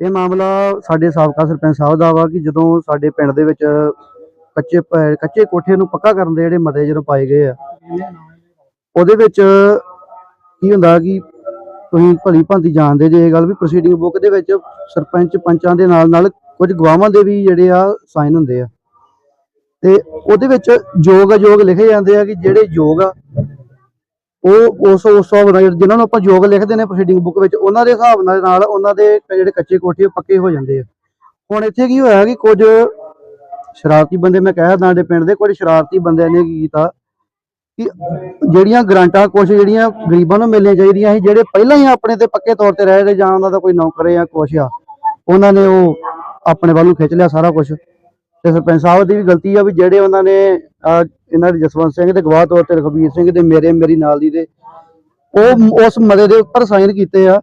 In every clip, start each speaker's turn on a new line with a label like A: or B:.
A: ਇਹ ਮਾਮਲਾ ਸਾਡੇ ਸਾਬਕਾ ਸਰਪੰਚ ਸਾਹਿਬ ਦਾ ਵਾ ਕਿ ਜਦੋਂ ਸਾਡੇ ਪਿੰਡ ਦੇ ਵਿੱਚ ਕੱਚੇ ਪ- ਕੱਚੇ ਕੋਠੇ ਨੂੰ ਪੱਕਾ ਕਰਨ ਦੇ ਜਿਹੜੇ ਮਤੇ ਜਦੋਂ ਪਾਏ ਗਏ ਆ, ਉਹਦੇ ਵਿੱਚ ਕੀ ਹੁੰਦਾ ਕਿ ਤੁਸੀਂ ਭਲੀ ਭਾਂਤੀ ਜਾਣਦੇ ਜੇ ਇਹ ਗੱਲ ਵੀ ਪ੍ਰੋਸੀਡਿੰਗ ਬੁੱਕ ਦੇ ਵਿੱਚ ਸਰਪੰਚ ਪੰਚਾਂ ਦੇ ਨਾਲ ਨਾਲ ਕੁਝ ਗਵਾਹਾਂ ਦੇ ਵੀ ਜਿਹੜੇ ਆ ਸਾਈਨ ਹੁੰਦੇ ਆ। ਤੇ ਉਹਦੇ ਵਿੱਚ ਯੋਗ ਅਯੋਗ ਲਿਖੇ ਜਾਂਦੇ ਆ ਕਿ ਜਿਹੜੇ ਯੋਗ ਆ ਉਹ ਉਸ ਉਸ ਹਿਸਾਬ ਨਾਲ ਜਿਨ੍ਹਾਂ ਨੂੰ ਆਪਾਂ ਯੋਗ ਲਿਖਦੇ ਨੇ ਪ੍ਰੋਸੀਡਿੰਗ ਬੁੱਕ ਵਿੱਚ, ਉਹਨਾਂ ਦੇ ਹਿਸਾਬ ਨਾਲ ਨਾਲ ਉਹਨਾਂ ਦੇ ਜਿਹੜੇ ਕੱਚੇ ਕੋਠੇ ਉਹ ਪੱਕੇ ਹੋ ਜਾਂਦੇ ਆ। ਹੁਣ ਇੱਥੇ ਕੀ ਹੋਇਆ ਕਿ ਕੁਝ ਸ਼ਰਾਰਤੀ ਬੰਦੇ, ਮੈਂ ਕਹਿਆ ਸਾਡੇ ਪਿੰਡ ਦੇ ਕੁਝ ਸ਼ਰਾਰਤੀ ਬੰਦਿਆਂ ਨੇ ਕੀ ਕੀਤਾ ਕਿ ਜਿਹੜੀਆਂ ਗਰਾਂਟਾਂ ਕੁਝ ਜਿਹੜੀਆਂ ਗਰੀਬਾਂ ਨੂੰ ਮਿਲਣੀਆਂ ਚਾਹੀਦੀਆਂ ਸੀ, ਜਿਹੜੇ ਪਹਿਲਾਂ ਹੀ ਆਪਣੇ ਤੇ ਪੱਕੇ ਤੌਰ ਤੇ ਰਹਿ ਰਹੇ ਜਾਂ ਉਹਨਾਂ ਦਾ ਕੋਈ ਨੌਕਰ ਜਾਂ ਕੁਛ ਆ, ਉਹਨਾਂ ਨੇ ਉਹ ਆਪਣੇ ਵੱਲ ਖਿੱਚ ਲਿਆ ਸਾਰਾ ਕੁਝ ਤੇ ਸਰਪੰਚ ਸਾਹਿਬ ਦੀ ਵੀ ਗਲਤੀ ਆ ਵੀ ਜਿਹੜੇ ਉਹਨਾਂ ਨੇ ਇਹਨਾਂ ਦੇ ਜਸਵੰਤ ਸਿੰਘ ਤੇ ਗਵਾਹ ਤੌਰ ਤੇ ਰਘਬੀਰ ਸਿੰਘ ਤੇ ਮੇਰੇ ਮੇਰੀ ਨਾਲ ਦੀ ਦੇ ਉਹ ਉਸ ਮਤੇ ਦੇ ਉੱਪਰ ਸਾਈਨ ਕੀਤੇ ਆ।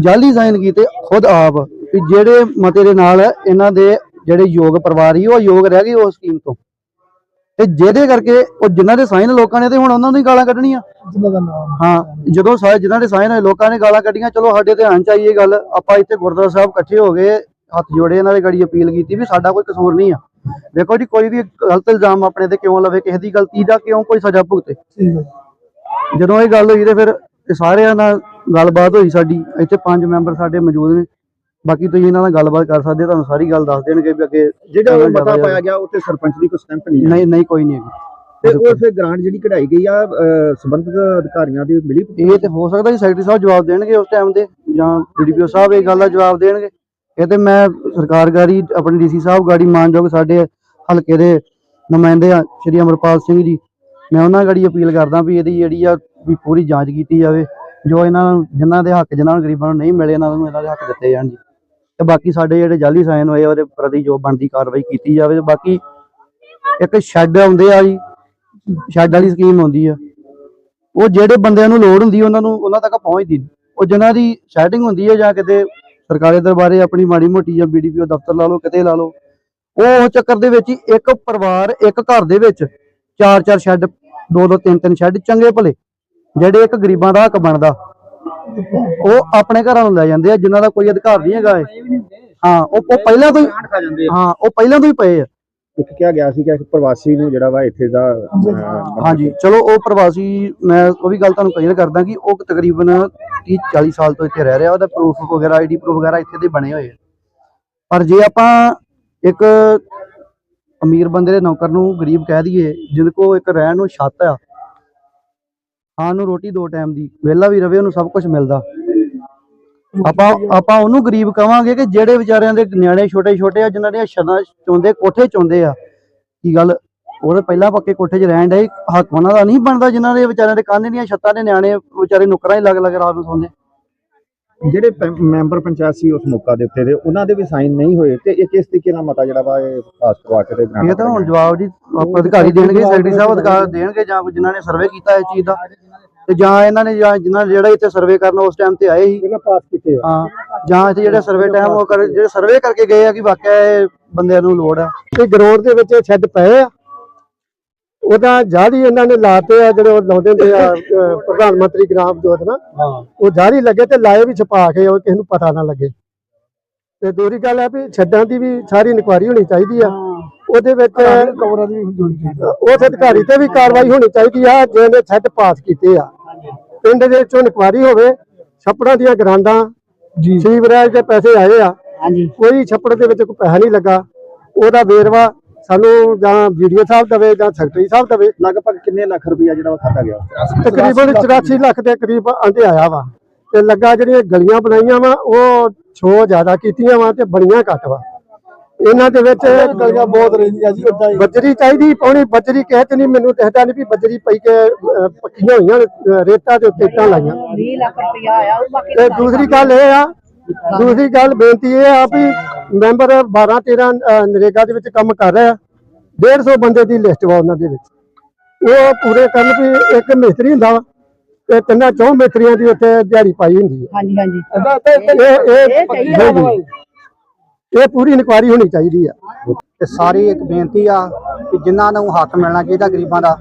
A: ਜਾਲੀ ਸਾਈਨ ਕੀਤੇ ਖੁਦ ਆਪ ਵੀ ਜਿਹੜੇ ਮਤੇ ਦੇ ਨਾਲ ਇਹਨਾਂ ਦੇ ਜਿਹੜੇ ਯੋਗ ਪਰਿਵਾਰੀ ਉਹ ਯੋਗ ਰਹਿ ਗਏ ਉਸ ਸਕੀਮ ਤੋਂ। ਤੇ ਜਿਹਦੇ ਕਰਕੇ ਉਹ ਜਿਨ੍ਹਾਂ ਦੇ ਸਾਈਨ ਲੋਕਾਂ ਨੇ ਤੇ ਹੁਣ ਉਹਨਾਂ ਨੂੰ ਹੀ ਗਾਲਾਂ ਕੱਢਣੀਆਂ।
B: ਦਾ
A: ਹਾਂ ਜਦੋਂ ਸਾਰੇ ਜਿਨ੍ਹਾਂ ਦੇ ਸਾਈਨ ਹੋਏ ਲੋਕਾਂ ਨੇ ਗਾਲਾਂ ਕੱਢੀਆਂ ਚਲੋ ਸਾਡੇ ਧਿਆਨ ਚ ਆਈ ਇਹ ਗੱਲ ਆਪਾਂ ਇੱਥੇ ਗੁਰਦੁਆਰਾ ਸਾਹਿਬ ਇਕੱਠੇ ਹੋ ਗਏ ਹੱਥ ਜੋੜੇ ਇਹਨਾਂ ਦੀ ਗੜੀ ਅਪੀਲ ਕੀਤੀ ਵੀ ਸਾਡਾ ਕੋਈ ਕਸੂਰ ਨਹੀਂ ਆ। ਦੇਖੋ ਜੀ ਕੋਈ ਵੀ ਗਲਤ ਇਲਜ਼ਾਮ ਆਪਣੇ ਤੇ ਕਿਉਂ ਲਵੇ ਕਿਸੇ ਦੀ ਗਲਤੀ ਦਾ ਕਿਉਂ ਕੋਈ ਸਜ਼ਾ ਭੁਗਤੇ। ਜਦੋਂ ਇਹ ਗੱਲ ਹੋਈ ਤੇ ਫਿਰ ਸਾਰਿਆਂ ਨਾਲ ਗੱਲਬਾਤ ਹੋਈ ਸਾਡੀ ਇੱਥੇ ਪੰਜ ਮੈਂਬਰ ਸਾਡੇ ਮੌਜੂਦ ਨੇ। ਬਾਕੀ ਤੁਸੀਂ ਇਹਨਾਂ ਨਾਲ ਗੱਲਬਾਤ ਕਰ ਸਕਦੇ ਤੁਹਾਨੂੰ ਸਾਰੀ ਗੱਲ ਦੱਸ ਦੇਣਗੇ ਵੀ ਅੱਗੇ
C: ਜਿਹੜਾ ਮਤਾ ਪਾਇਆ ਗਿਆ ਉੱਤੇ ਸਰਪੰਚ ਦੀ ਕੋਈ ਸਟੈਂਪ ਨਹੀਂ ਹੈ।
A: ਨਹੀਂ ਨਹੀਂ ਕੋਈ ਨਹੀਂ
C: ਤੇ ਉਹ ਫਿਰ ਗ੍ਰਾਂਟ ਜਿਹੜੀ ਕਢਾਈ ਗਈ ਆ ਸੰਬੰਧਿਤ ਅਧਿਕਾਰੀਆਂ ਦੀ ਮਿਲੀ?
A: ਇਹ ਤੇ ਹੋ ਸਕਦਾ ਜੀ ਸੈਕਟਰੀ ਸਾਹਿਬ ਜਵਾਬ ਦੇਣਗੇ ਉਸ ਟਾਈਮ ਤੇ ਜਾਂ ਡੀਡੀਪੀਓ ਸਾਹਿਬ ਇਹ ਗੱਲ ਦਾ ਜਵਾਬ ਦੇਣਗੇ। ਇਹ ਤੇ ਮੈਂ ਸਰਕਾਰ ਗਾੜੀ, ਆਪਣੇ ਡੀਸੀ ਸਾਹਿਬ ਗਾੜੀ ਮਾਨਯੋਗ ਸਾਡੇ ਹਲਕੇ ਦੇ ਨੁਮਾਇੰਦੇ ਆ, ਸ਼੍ਰੀ ਅਮਰਪਾਲ ਸਿੰਘ ਜੀ। ਮੈਂ ਉਹਨਾਂ ਗਾੜੀ ਅਪੀਲ ਕਰਦਾ ਵੀ ਇਹਦੀ ਜਿਹੜੀ ਆ ਵੀ ਪੂਰੀ ਜਾਂਚ ਕੀਤੀ ਜਾਵੇ, ਜੋ ਇਹਨਾਂ ਨੂੰ, ਜਿਨ੍ਹਾਂ ਦੇ ਹੱਕ, ਜਿਨ੍ਹਾਂ ਨੂੰ ਗਰੀਬਾਂ ਨੂੰ ਨਹੀਂ ਮਿਲੇ, ਇਹਨਾਂ ਨੂੰ ਇਹਨਾਂ ਦੇ ਹੱਕ ਦਿੱਤੇ ਜਾਣ ਜੀ। ਤੇ ਬਾਕੀ ਸਾਡੇ ਜਿਹੜੇ ਜਾਲੀ ਸਾਈਨ ਹੋਏ ਉਹਦੇ ਪ੍ਰਤੀ ਜੋ ਬਣਦੀ ਕਾਰਵਾਈ ਕੀਤੀ ਜਾਵੇ, ਤੇ ਬਾਕੀ ਇੱਕ ਸ਼ੈੱਡ ਆਉਂਦੇ ਆ ਜੀ, ਸ਼ੈੱਡ ਵਾਲੀ ਸਕੀਮ ਆਉਂਦੀ ਆ। ਉਹ ਜਿਹੜੇ ਬੰਦਿਆਂ ਨੂੰ ਲੋੜ ਹੁੰਦੀ, ਉਹਨਾਂ ਨੂੰ, ਉਹਨਾਂ ਤੱਕ ਪਹੁੰਚਦੀ ਉਹ ਜਿਨ੍ਹਾਂ ਦੀ ਸੈਟਿੰਗ ਹੁੰਦੀ ਹੈ ਜਾਂ ਕਿਤੇ ਸਰਕਾਰੀ ਦਰਬਾਰੇ ਆਪਣੀ ਮਾੜੀ ਮੋਟੀ ਜਾਂ ਬੀਡੀਪੀਓ ਦਫ਼ਤਰ ਲਾ ਲਓ ਕਿਤੇ ਲਾ ਲਓ। ਉਹ ਚੱਕਰ ਦੇ ਵਿੱਚ ਹੀ ਇੱਕ ਪਰਿਵਾਰ ਇੱਕ ਘਰ ਦੇ ਵਿੱਚ ਚਾਰ ਚਾਰ ਸ਼ੈੱਡ ਦੋ ਦੋ ਤਿੰਨ ਤਿੰਨ ਸ਼ੈੱਡ ਚੰਗੇ ਭਲੇ ਜਿਹੜੇ ਇੱਕ ਗਰੀਬਾਂ ਦਾ ਹੱਕ ਬਣਦਾ। ਉਹ ਆਪਣੇ ਘਰਾਂ ਨੂੰ ਲੈ ਜਾਂਦੇ ਆ ਜਿਨ੍ਹਾਂ ਦਾ ਕੋਈ ਅਧਿਕਾਰ ਨਹੀਂ ਹੈਗਾ। ਹਾਂ ਉਹ ਪਹਿਲਾਂ ਤੋਂ ਹੀ ਹਾਂ ਉਹ ਪਹਿਲਾਂ ਤੋਂ ਹੀ ਪਏ ਆ।
C: ਇੱਕ ਕਿਹਾ ਗਿਆ ਸੀ ਕਿ ਇੱਕ ਪ੍ਰਵਾਸੀ ਨੂੰ ਜਿਹੜਾ ਵਾ ਇੱਥੇ ਦਾ ਅਹ,
A: ਹਾਂਜੀ ਚਲੋ ਉਹ ਪ੍ਰਵਾਸੀ ਮੈਂ ਉਹ ਵੀ ਗੱਲ ਤੁਹਾਨੂੰ ਕਲੀਅਰ ਕਰਦਾ ਕਿ ਉਹ ਤਕਰੀਬਨ 30 40 ਸਾਲ ਤੋਂ ਇੱਥੇ ਰਹਿ ਰਿਹਾ ਉਹਦਾ ਪ੍ਰੂਫ ਵਗੈਰਾ ਆਈਡੀ ਪ੍ਰੂਫ ਵਗੈਰਾ ਇੱਥੇ ਦੇ ਬਣੇ ਹੋਏ ਆ। ਪਰ ਜੇ ਆਪਾਂ ਇੱਕ ਅਮੀਰ ਬੰਦੇ ਦੇ ਨੌਕਰ ਨੂੰ ਗਰੀਬ ਕਹਿ ਦਈਏ ਜਿਹਦੇ ਕੋਲ ਇੱਕ ਰਹਿਣ ਨੂੰ ਛੱਤ ਆ ਖਾਣ ਨੂੰ ਰੋਟੀ ਦੋ ਟਾਈਮ ਦੀ ਵਿਹਲਾ ਵੀ ਰਵੇ ਉਹਨੂੰ ਸਭ ਕੁਝ ਮਿਲਦਾ। ਆਪਾਂ ਆਪਾਂ ਉਹਨੂੰ ਗਰੀਬ ਕਵਾਂਗੇ ਕਿ ਜਿਹੜੇ ਵਿਚਾਰਿਆਂ ਦੇ ਨਿਆਣੇ ਛੋਟੇ ਛੋਟੇ ਆ ਜਿਨ੍ਹਾਂ ਦੀਆਂ ਛੱਤਾਂ ਚੁੰਦੇ ਕੋਠੇ ਚੁੰਦੇ ਆ ਕੀ ਗੱਲ? ਉਹ ਤਾਂ ਪਹਿਲਾਂ ਪੱਕੇ ਕੋਠੇ 'ਚ ਰਹਿਣ ਡਏ ਹੱਕ ਉਹਨਾਂ ਦਾ ਨਹੀਂ ਬਣਦਾ ਜਿਨ੍ਹਾਂ ਦੇ ਵਿਚਾਰਿਆਂ ਦੇ ਕੰਧ ਦੀਆਂ ਛੱਤਾਂ ਦੇ ਨਿਆਣੇ ਵਿਚਾਰੇ ਨੁਕਰਾਂ ਹੀ ਲੱਗ ਲੱਗ ਰਾਤ ਨੂੰ ਸੌਂਦੇ।
C: ਜਿਹੜੇ ਮੈਂਬਰ ਪੰਚਾਇਤ ਸੀ ਉਸ ਮੌਕਾ ਦੇ ਉੱਤੇ ਦੇ ਉਹਨਾਂ ਦੇ ਵੀ ਸਾਈਨ ਨਹੀਂ ਹੋਏ ਤੇ ਇਹ ਕਿਸ ਤਰੀਕੇ ਨਾਲ ਮਤਾ ਜਿਹੜਾ ਵਾ ਇਹ ਪਾਸ ਕਰਵਾ ਕੇ ਤੇ
A: ਇਹ ਤਾਂ ਹੁਣ ਜਵਾਬ ਜੀ ਅਧਿਕਾਰੀ ਦੇਣਗੇ ਸੈਕਟਰੀ ਸਾਹਿਬ ਅਧਿਕਾਰ ਦੇਣਗੇ ਜਾਂ ਜਿਨ੍ਹਾਂ ਨੇ ਸਰਵੇ ਕੀਤਾ ਇਸ ਚੀਜ਼ ਦਾ। ਤੇ ਜਾਂ ਇਹਨਾਂ ਨੇ ਜਾਂ ਜਿਨ੍ਹਾਂ ਜਿਹੜਾ ਇੱਥੇ ਸਰਵੇ ਕਰਨ ਉਸ ਟਾਈਮ ਤੇ ਆਏ ਸੀ।
C: ਜਿਹੜਾ ਪਾਸ ਕੀਤੇ
A: ਹਾਂ ਜਾਂ ਇੱਥੇ ਜਿਹੜੇ ਸਰਵੇ ਟਾਈਮ ਉਹ ਕਰ ਜਿਹੜੇ ਸਰਵੇ ਕਰਕੇ ਗਏ ਆ ਕਿ ਵਾਕਿਆ ਇਹ ਬੰਦਿਆਂ ਨੂੰ ਲੋੜ ਆ।
B: ਇਹ ਗਰੋੜ ਦੇ ਵਿੱਚ ਛੱਡ ਪਏ ਆ। ਉਹਦਾ ਜਾਰੀ ਇਹਨਾਂ ਨੇ ਲਾਤੇ ਆ ਜਿਹੜੇ ਉਹ ਲਾਉਂਦੇ ਹੁੰਦੇ ਆ ਪ੍ਰਧਾਨ ਮੰਤਰੀ ਗ੍ਰਾਮ ਜੋਤ ਨਾ
A: ਹਾਂ।
B: ਉਹ ਜਾਰੀ ਲੱਗੇ ਤੇ ਲਾਏ ਵੀ ਛਪਾ ਕੇ ਉਹ ਕਿਸੇ ਨੂੰ ਪਤਾ ਨਾ ਲੱਗੇ। ਤੇ ਦੂਰੀ ਗੱਲ ਹੈ ਵੀ ਛੱਡਾਂ ਦੀ ਵੀ ਸਾਰੀ ਇਨਕੁਆਰੀ ਹੋਣੀ ਚਾਹੀਦੀ ਆ। ਉਹਦੇ ਵਿੱਚ
A: ਕਵਰਾਂ ਦੀ
B: ਉਸ ਅਧਿਕਾਰੀ ਤੇ ਵੀ ਕਾਰਵਾਈ ਹੋਣੀ ਚਾਹੀਦੀ ਆ ਜਿਹਨੇ ਛੱਡ ਪਾਸ ਕੀਤੇ ਆ। ਪਿੰਡ ਦੇ ਵਿੱਚੋਂ ਇਨਕੁਆਰੀ ਹੋਵੇ ਛੱਪੜਾਂ ਦੀਆਂ ਗਰਾਂਡਾਂ
A: ਜੀ।
B: ਸੀਵਰੇਜ ਦੇ ਪੈਸੇ ਆਏ ਆ
A: ਹਾਂਜੀ।
B: ਕੋਈ ਛੱਪੜ ਦੇ ਵਿੱਚ ਕੋਈ ਪੈਸਾ ਨਹੀਂ ਲੱਗਾ ਉਹਦਾ ਵੇਰਵਾ ਸਾਨੂੰ ਜਾਂ ਵੀਡੀਓ ਸਾਹਿਬ ਦਵੇ ਜਾਂ ਸੈਕਟਰੀ ਸਾਹਿਬ ਦਵੇ।
C: ਲਗਭਗ ਕਿੰਨੇ ਲੱਖ ਰੁਪਇਆ ਜਿਹੜਾ ਉਹ ਖਾਤਾ ਗਿਆ?
B: ਤਕਰੀਬਨ 84 ਲੱਖ ਦੇ ਕਰੀਬ ਆਂਦੇ ਆਇਆ ਵਾ। ਤੇ ਲੱਗਾ ਜਿਹੜੀਆਂ ਗਲੀਆਂ ਬਣਾਈਆਂ ਵਾ ਉਹ ਛੋ ਜ਼ਿਆਦਾ ਕੀਤੀਆਂ ਵਾ ਤੇ ਬਣੀਆਂ ਘੱਟ ਵਾ। ਇਹਨਾਂ ਦੇ ਵਿੱਚ ਗਲੀਆਂ ਬਹੁਤ ਰਹਿੰਦੀਆਂ ਜੀ ਬੱਜਰੀ ਚਾਹੀਦੀ ਪਾਉਣੀ ਬੱਜਰੀ ਕਹਿ ਤੇ ਨਹੀਂ ਮੈਨੂੰ ਦੱਸਦਾ ਨਹੀਂ ਵੀ ਬੱਜਰੀ ਪਈ ਕੇ ਅਹ, ਪੱਕੀਆਂ ਹੋਈਆਂ ਨੇ, ਰੇਤਾ ਦੇ ਉੱਤੇ ਇੱਟਾਂ ਲਾਈਆਂ।
D: 20 ਲੱਖ ਰੁਪਇਆ ਆਇਆ ਉਹ ਬਾਕੀ
B: ਤੇ ਦੂਸਰੀ ਗੱਲ ਇਹ ਆ ਦੂਸਰੀ ਗੱਲ ਬੇਨਤੀ ਇਹ ਆ ਵੀ ਮੈਂਬਰ 12 13 ਅਹ, ਨਰੇਗਾ ਦੇ ਵਿੱਚ ਕੰਮ ਕਰ ਰਹੇ ਆ 150 ਬੰਦੇ ਦੀ ਲਿਸਟ ਵਾ ਉਹਨਾਂ ਦੇ ਵਿੱਚ। ਉਹ ਪੂਰੇ ਕਰਨ ਵੀ ਇੱਕ ਮਿਸਤਰੀ ਹੁੰਦਾ ਵਾ ਤੇ ਤਿੰਨਾਂ ਚੌਂ ਮਿਸਤਰੀਆਂ ਦੀ ਉੱਥੇ ਦਿਹਾੜੀ ਪਾਈ ਹੁੰਦੀ ਹੈ
D: ਹਾਂਜੀ ਹਾਂਜੀ।
B: ਇਹ ਇਹ
D: ਇਹ ਚਾਹੀਦਾ ਵਾ।
B: ਇਹ ਪੂਰੀ ਇਨਕੁਆਰੀ ਹੋਣੀ ਚਾਹੀਦੀ ਆ।
A: ਤੇ ਸਾਰੀ ਇੱਕ ਬੇਨਤੀ ਆ ਕਿ ਜਿਨ੍ਹਾਂ ਨੂੰ ਹੱਕ ਮਿਲਣਾ ਚਾਹੀਦਾ ਗਰੀਬਾਂ ਦਾ,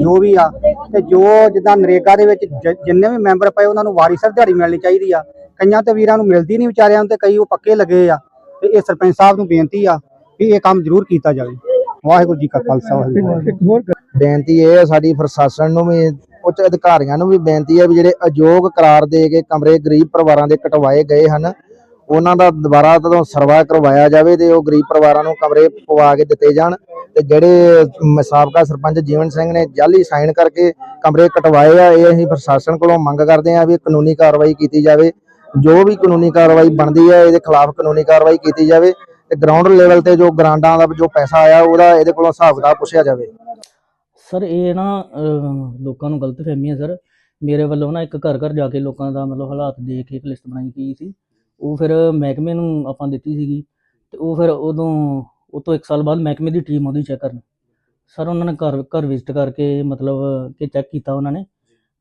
A: ਜੋ ਵੀ ਆ, ਤੇ ਜੋ ਜਿੱਦਾਂ ਨਰੇਗਾ ਦੇ ਵਿੱਚ ਜ- ਜਿੰਨੇ ਵੀ ਮੈਂਬਰ ਪਏ ਉਹਨਾਂ ਨੂੰ ਵਾਰੀ ਸਾਹਿਬ ਦਿਹਾੜੀ ਮਿਲਣੀ ਚਾਹੀਦੀ ਆ।
E: ਕਈਆਂ ਤੇ ਵੀਰਾਂ ਨੂੰ ਮਿਲਦੀ ਨਹੀਂ ਵਿਚਾਰਿਆਂ ਨੂੰ ਤੇ ਕਈ ਉਹ ਪੱਕੇ ਲੱਗੇ ਆ। ਤੇ ਇਹ ਸਰਪੰਚ ਸਾਹਿਬ ਨੂੰ ਬੇਨਤੀ ਆ ਵੀ ਇਹ ਕੰਮ ਜ਼ਰੂਰ ਕੀਤਾ ਜਾਵੇ। ਵਾਹਿਗੁਰੂ ਜੀ ਕਾ ਖਾਲਸਾ, ਵਾਹਿਗੁਰੂ ਜੀ ਕੀ ਫਤਿਹ।
F: ਬੇਨਤੀ ਇਹ ਹੈ ਸਾਡੀ ਪ੍ਰਸ਼ਾਸਨ ਨੂੰ ਵੀ, ਉੱਚ ਅਧਿਕਾਰੀਆਂ ਨੂੰ ਵੀ ਬੇਨਤੀ ਹੈ ਵੀ ਜਿਹੜੇ ਅਯੋਗ ਕਰਾਰ ਦੇ ਕੇ ਕਮਰੇ ਗਰੀਬ ਪਰਿਵਾਰਾਂ ਦੇ ਕਟਵਾਏ ਗਏ ਹਨ ਉਹਨਾਂ ਦਾ ਦੁਬਾਰਾ ਤੋਂ ਸਰਵਾ ਕਰਵਾਇਆ ਜਾਵੇ ਤੇ ਉਹ ਗਰੀਬ ਪਰਿਵਾਰਾਂ ਨੂੰ ਕਮਰੇ ਪਵਾ ਕੇ ਦਿੱਤੇ ਜਾਣ ਤੇ ਜਿਹੜੇ ਸਾਬਕਾ ਸਰਪੰਚ ਜੀਵਨ ਸਿੰਘ ਨੇ ਜਾਲੀ ਸਾਈਨ ਕਰਕੇ ਕਮਰੇ ਕਟਵਾਏ ਆ, ਇਹ ਅਸੀਂ ਪ੍ਰਸ਼ਾਸਨ ਕੋਲੋਂ ਮੰਗ ਕਰਦੇ ਆ ਵੀ ਕਾਨੂੰਨੀ ਕਾਰਵਾਈ ਕੀਤੀ ਜਾਵੇ। ਜੋ ਵੀ ਕਾਨੂੰਨੀ ਕਾਰਵਾਈ ਬਣਦੀ ਹੈ, ਇਹਦੇ ਖਿਲਾਫ ਕਾਨੂੰਨੀ ਕਾਰਵਾਈ ਕੀਤੀ ਜਾਵੇ ਤੇ ਗਰਾਊਂਡ ਲੈਵਲ ਤੇ ਜੋ ਗਰਾਂਡਾਂ ਦਾ ਜੋ ਪੈਸਾ ਆਇਆ, ਉਹਦਾ ਇਹਦੇ ਕੋਲੋਂ ਹਿਸਾਬ ਕਿਤਾਬ ਪੁੱਛਿਆ ਜਾਵੇ।
G: ਸਰ, ਇਹ ਨਾ ਲੋਕਾਂ ਨੂੰ ਗਲਤ ਫਹਿਮੀ ਹੈ, ਸਰ। ਮੇਰੇ ਵੱਲੋਂ ਨਾ ਇੱਕ ਘਰ ਘਰ ਜਾ ਕੇ ਲੋਕਾਂ ਦਾ ਮਤਲਬ ਹਾਲਾਤ ਦੇਖ ਕੇ ਇੱਕ ਲਿਸਟ ਬਣਾਈ ਗਈ ਸੀ। ਉਹ ਫਿਰ ਮਹਿਕਮੇ ਨੂੰ ਆਪਾਂ ਦਿੱਤੀ ਸੀਗੀ ਤੇ ਉਹ ਫਿਰ ਉਦੋਂ, ਉਹ ਤੋਂ 1 ਸਾਲ ਬਾਅਦ ਮਹਿਕਮੇ ਦੀ ਟੀਮ ਉਹਦੀ ਚੈੱਕ ਕਰਨ। ਸਰ ਉਹਨਾਂ ਨੇ ਘਰ ਘਰ ਵਿਜ਼ਿਟ ਕਰਕੇ ਮਤਲਬ ਕਿ ਚੈੱਕ ਕੀਤਾ ਉਹਨਾਂ ਨੇ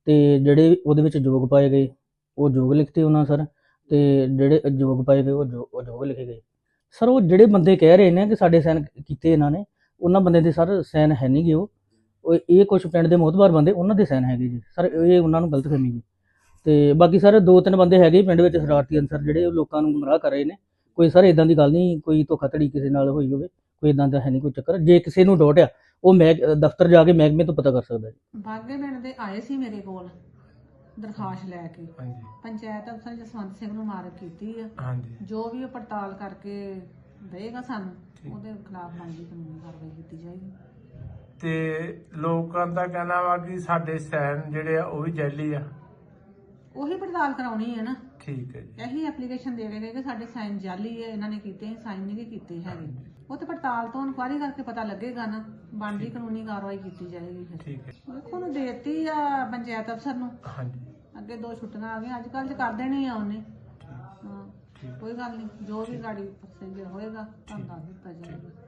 G: ਤੇ ਜਿਹੜੇ ਉਹਦੇ ਵਿੱਚ ਯੋਗ ਪਾਏ ਗਏ, ਉਹ ਯੋਗ ਲਿਖਤੇ ਉਹਨਾਂ ਸਰ ਤੇ ਜਿਹੜੇ ਯੋਗ ਪਾਏ ਗਏ, ਉਹ ਜੋ- ਉਹ ਯੋਗ ਲਿਖੇ ਗਏ। ਸਰ ਉਹ ਜਿਹੜੇ ਬੰਦੇ ਕਹਿ ਰਹੇ ਨੇ ਕਿ ਸਾਡੇ ਸਾਈਨ ਕੀਤੇ ਇਹਨਾਂ ਨੇ, ਉਹਨਾਂ ਬੰਦੇ ਦੇ ਸਰ ਸਾਈਨ ਹੈ ਨਹੀਂ ਗੇ ਉਹ। ਉਹ ਇਹ ਕੁਝ ਪਿੰਡ ਦੇ ਮੋਹਤਬਾਰ ਬੰਦੇ, ਉਹਨਾਂ ਦੇ ਸਾਈਨ ਹੈਗੇ ਜੀ। ਸਰ ਇਹ ਉਹਨਾਂ ਨੂੰ ਗਲਤ ਫਹਿਮੀ ਜੀ। ਤੇ ਬਾਕੀ ਸਰ ਦੋ ਤਿੰਨ ਬੰਦੇ ਹੈਗੇ ਪਿੰਡ ਵਿੱਚ ਸ਼ਰਾਰਤੀ ਅਨਸਰ ਜਿਹੜੇ ਉਹ ਲੋਕਾਂ ਨੂੰ ਗੁੰਮਰਾਹ ਕਰ ਰਹੇ ਨੇ। ਕੋਈ ਸਰ ਇਦਾਂ ਦੀ ਗੱਲ ਨਹੀਂ ਕੋਈ ਧੋਖਾਧੜੀ ਕਿਸੇ ਨਾਲ ਹੋਈ ਹੋਵੇ ਕੋਈ ਇਦਾਂ ਦਾ ਹੈ ਨਹੀਂ ਕੋਈ ਚੱਕਰ। ਜੇ ਕਿਸੇ ਨੂੰ ਡੋਟ ਆ ਉਹ ਮੈਂ ਦਫ਼ਤਰ ਜਾ ਕੇ ਮਹਿਕਮੇ ਤੋਂ ਪਤਾ ਕਰ ਸਕਦਾ ਜੀ।
D: ਬਾਗੇ ਪਿੰਡ ਦੇ ਆਏ ਸੀ ਮੇਰੇ ਕੋਲ ਦਰਖਾਸਤ ਲੈ ਕੇ। ਪੰਚਾਇਤ ਅਫਸਰ ਜਸਵੰਤ ਸਿੰਘ ਨੂੰ ਮਾਰਕ ਕੀਤੀ ਆ।
H: ਹਾਂਜੀ।
D: ਜੋ ਵੀ ਉਹ ਪੜਤਾਲ ਕਰਕੇ ਦੇਗਾ ਸਾਨੂੰ ਉਹਦੇ ਖਿਲਾਫ ਬਣਦੀ ਕਾਨੂੰਨੀ ਕਾਰਵਾਈ ਕੀਤੀ ਜਾਏਗੀ।
H: ਤੇ ਲੋਕਾਂ ਦਾ ਕਹਿਣਾ ਵਾ ਕਿ ਸਾਡੇ ਸੈਨ ਜਿਹੜੇ ਆ ਉਹ ਵੀ ਜੈਲੀ ਆ।
D: ਉਹੀ ਪੜਤਾਲ ਕਰਾਉਣੀ ਹੈ ਨਾ।
H: ਠੀਕ ਹੈ ਜੀ।
D: ਇਹੀ ਐਪਲੀਕੇਸ਼ਨ ਦੇ ਕੇ ਗਏ ਕਿ ਸਾਡੇ ਸਾਈਨ ਜਾਲੀ ਹੈ ਇਹਨਾਂ ਨੇ ਕੀਤੇ ਸਾਈਨ ਨਹੀਂ ਕੀਤੇ ਹੈਗੇ। ਉਹ ਤੇ ਪੜਤਾਲ ਤੋਂ ਇਨਕੁਆਇਰੀ ਕਰਕੇ ਪਤਾ ਲੱਗੇਗਾ ਨਾ ਬਣਦੀ ਕਾਨੂੰਨੀ ਕਾਰਵਾਈ ਕੀਤੀ ਜਾਏਗੀ ਫਿਰ।
H: ਠੀਕ ਹੈ।
D: ਦੇਖੋ ਉਹਨੂੰ ਦੇਤੀ ਆ ਪੰਚਾਇਤ ਅਫਸਰ ਨੂੰ।
H: ਹਾਂਜੀ।
D: ਅੱਗੇ ਦੋ ਛੁੱਟੀਆਂ ਆ ਗਈਆਂ ਅੱਜ ਕੱਲ੍ਹ ਤੇ ਕਰ ਦੇਣੀ ਆ ਉਹਨੇ। ਹਾਂ ਕੋਈ ਗੱਲ ਨਹੀਂ ਜੋ ਵੀ ਗਾੜੀ ਪ੍ਰੋਸੀਜਰ ਹੋਏਗਾ ਤੁਹਾਨੂੰ ਦੱਸ ਦਿੱਤਾ ਜਾਏਗਾ।